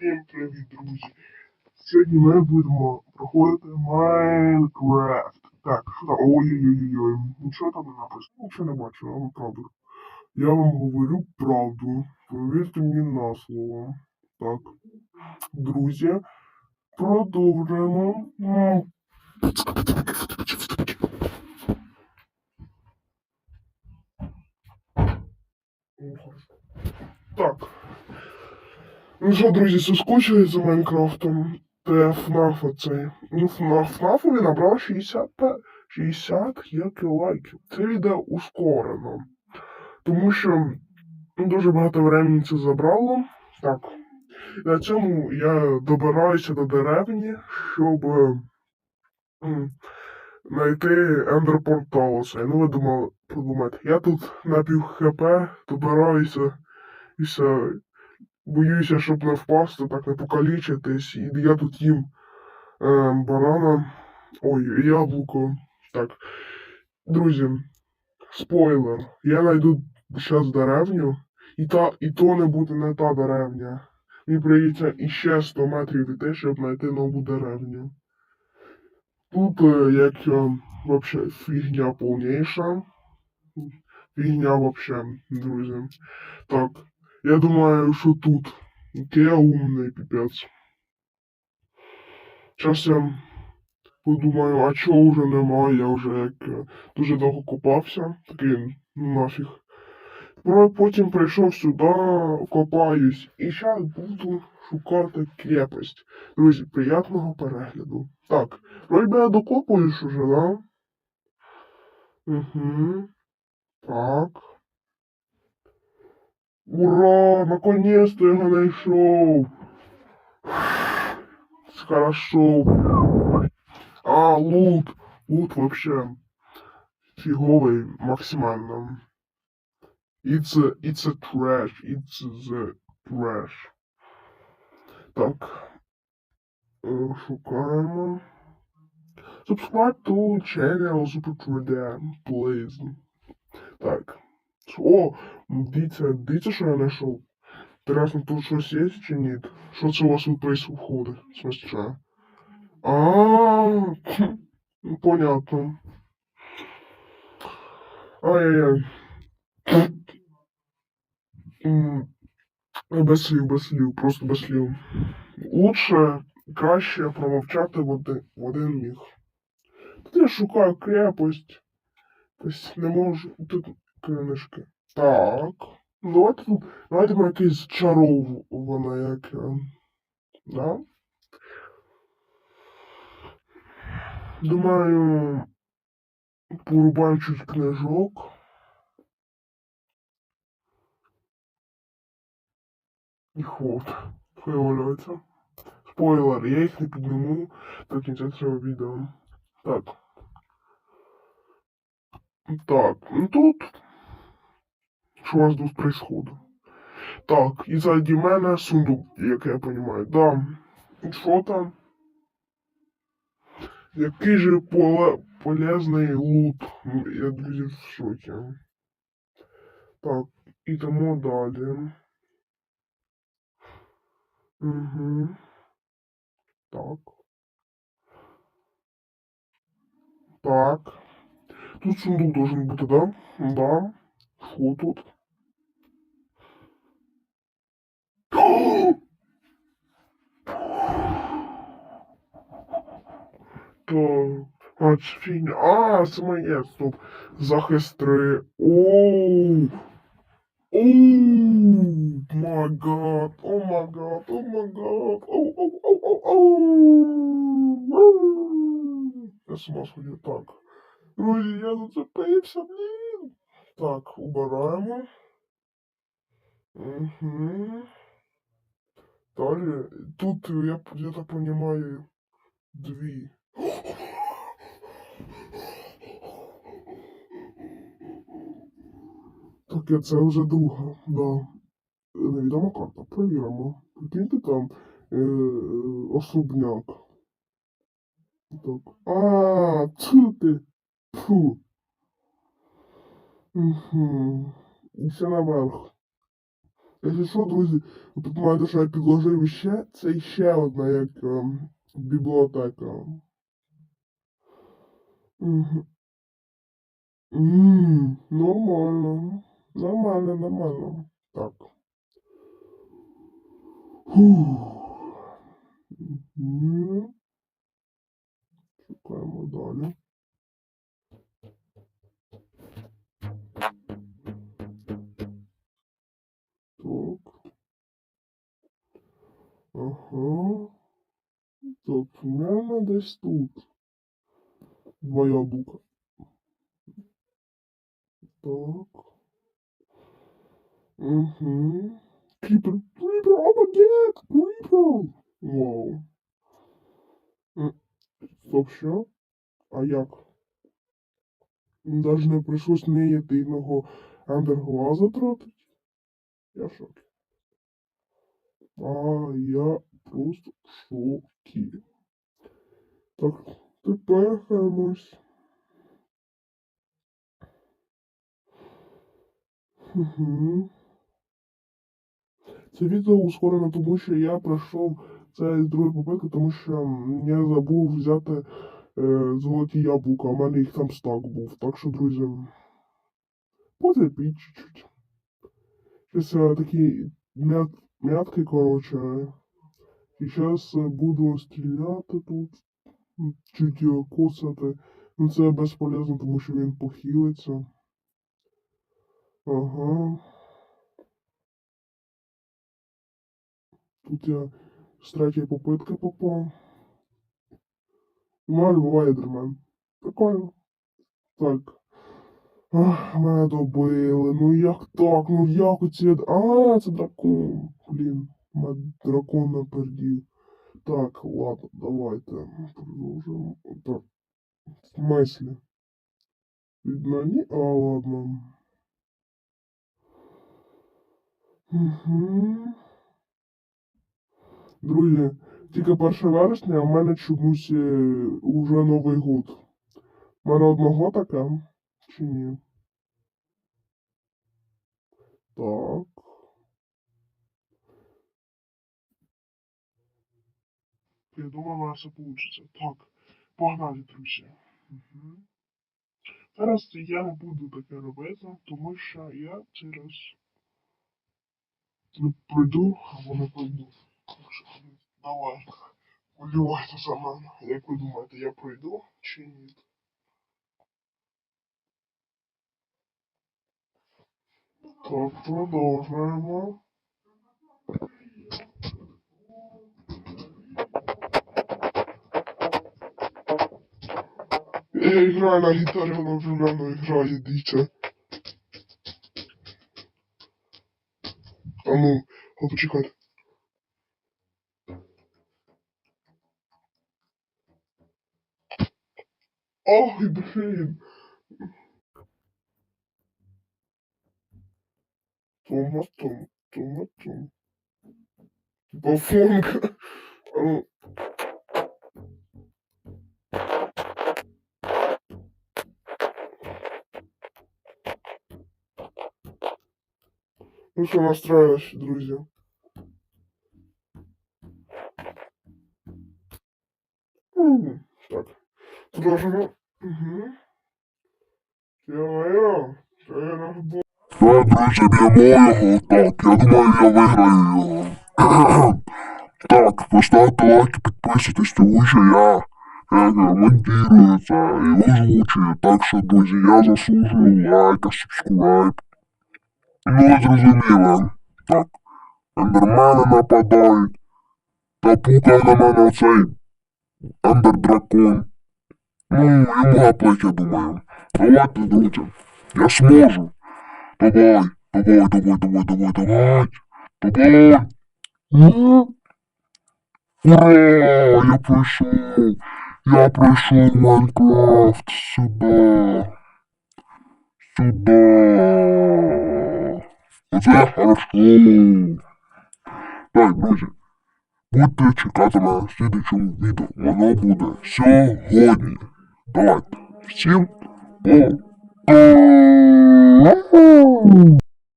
Всім привіт, друзі! Сьогодні ми будемо проходити Майнкрафт. Так, що там? Ой-ой-ой, нічого там не написано, нічого не бачу, вам правду. Я вам говорю правду. Повірте мені на слово. Так. Друзі, продовжуємо. М. Так. Ну що, друзі, соскучили за Майнкрафтом? Та FNAF оцей. Ну, FNAF він набрав 60, та- 60 як і лайків. Це відео ускорено. Тому що ну, дуже багато времени це забрало. Так. На цьому я добираюся до деревні, щоб знайти ендерпортал. Ну, ви думали, подумайте, я тут на пів добираюся і все. Боюся, щоб не впасти, так не покалічитись. І я тут їм е, банана. Ой, яблуко. Так. Друзі, спойлер. Я знайду зараз деревню, і та, і то не буде не та деревня. Мені прийдеться іще 100 метрів іти, щоб знайти нову деревню. Тут е, як е, вообще фігня повніша. Фігня вообще, друзі. Так. Я думаю, що тут. Я умний, піпець. Я подумаю, а чого вже немає, я вже як дуже довго копався, такий ну, нафіг. Потім прийшов сюди, копаюсь, і зараз буду шукати крепость. Друзі, приятного перегляду. Так, вроді я докопуюсь уже, да? Угу. Так. Ура! Наконец-то я нашел! Хорошо. А, лут. Лут вообще фиговый максимально. It's a, it's a trash. It's the trash. Так. Е, Шукаємо. Subscribe to channel Super 3D, please. Так. О, дивіться, дивіться, що я знайшов. Інтересно, тут щось є чи ні? Що це у вас тут происходит? Що? А, ну, понятно. Ай-яй-яй. Без слів, без слів, просто без слів. Лучше, краще промовчати в один, в один міг. Тут я шукаю крепость. Тобто не можу. Тут книжки. Так. Ну, давайте. Давайте ми якийсь чарована як. Да? Думаю. Порубаю книжок. І ход. Хай валяється. Спойлер, я їх не підніму до кінця цього відео. Так. Так, ну тут. Що у вас тут происходит? Так, і ззаді мене сундук, як я розумію. Да. Що там? Який же поле... полезний лут. Я, друзі, в шокі. Так, ідемо далі. Угу. Так. Так. Тут сундук должен бути, да? Да. Що тут? То... А, це фігня. А, це моє, стоп. Захист 3. Оу. Оу, май гад, о май гад, о май гад, оу, оу, оу, оу, оу. Оу. Я з ума сходив, так. Друзі, я зацепився, блін. Так, убираємо. Угу. Далі, тут, я, я так понимаю, дві. Так, я це вже друга, да. Невідома карта, перевіримо. Прикиньте там е, особняк. Так. А, ти. Фу. Угу. І ще наверх. Якщо що, друзі, ви маєте, що я підложив ще, це ще одна як ем, бібліотека. Угу. Ммм, нормально. Нормально, нормально. Так. Мгм. Шукаємо далі. Так. Ага. Так, примерно десь тут. Два яблука. Так. Угу. Крипер. Крипер, о багет! Вау. Стоп, що? А як? Даже не прийшлось не єдиного андерглаза тратить? Я в шокі. А я просто в шокі. Так, тепер хаймось. Угу. Це відео ускорене, тому що я пройшов це з другої попитки, тому що я забув взяти е, золоті яблука, а в мене їх там стак був. Так що, друзі, потерпіть чуть-чуть. Щось я такий м'ят, м'яткий, коротше. І зараз буду стріляти тут, чуть його кусати. Ну це безполезно, тому що він похилиться. Ага. Тут я з третьої попитки попав. Нормально буває дермен. Прикольно. Так. Ах, мене добили. Ну як так? Ну як оці. А, це дракон. Блін, мене дракон напердів. Так, ладно, давайте продовжимо. Так. В смислі? Від мені? А, ладно. Угу. Друзі, тільки 1 вересня, а в мене чомусь е, уже Новий год. У мене одного така, чи ні? Так. Я думаю, у нас все вийде. Так, погнали, друзі. Угу. Зараз я не буду таке робити, тому що я через не пройду або не пройду. Так що, давай, полювайте за мене. Як ви думаєте, я пройду чи ні? Так, продовжуємо. Я играю на гитаре, она уже мной играет, дитя. А ну, а почекай. Ой, блин. Тома, Том, ну. Ну что, настроились, друзья? Мгм. Так. Продолжим. Угу. Ё-моё. Це я наш бо... Так, друзі, б'ємо його. Так, я думаю, я виграю його. Так, поставте лайк, підписуйтесь, тому що я е, монтирую це і озвучую. Так що, друзі, я заслужую лайка, субскрайб. Ну, ви зрозуміли. Так, ендермени нападають. Та пукає на мене оцей ендердракон. Ну, йому гаплик, я думаю. Давайте, друзі. Я зможу. Давай, давай, давай, давай, давай, давай. Давай. Ну. Ура, я пройшов. Я пройшов Майнкрафт сюди. Сюди. Оце хорошо. Так, друзі. Будьте чекати на слідчому відео. Воно буде сьогодні. Давайте. Всім пока.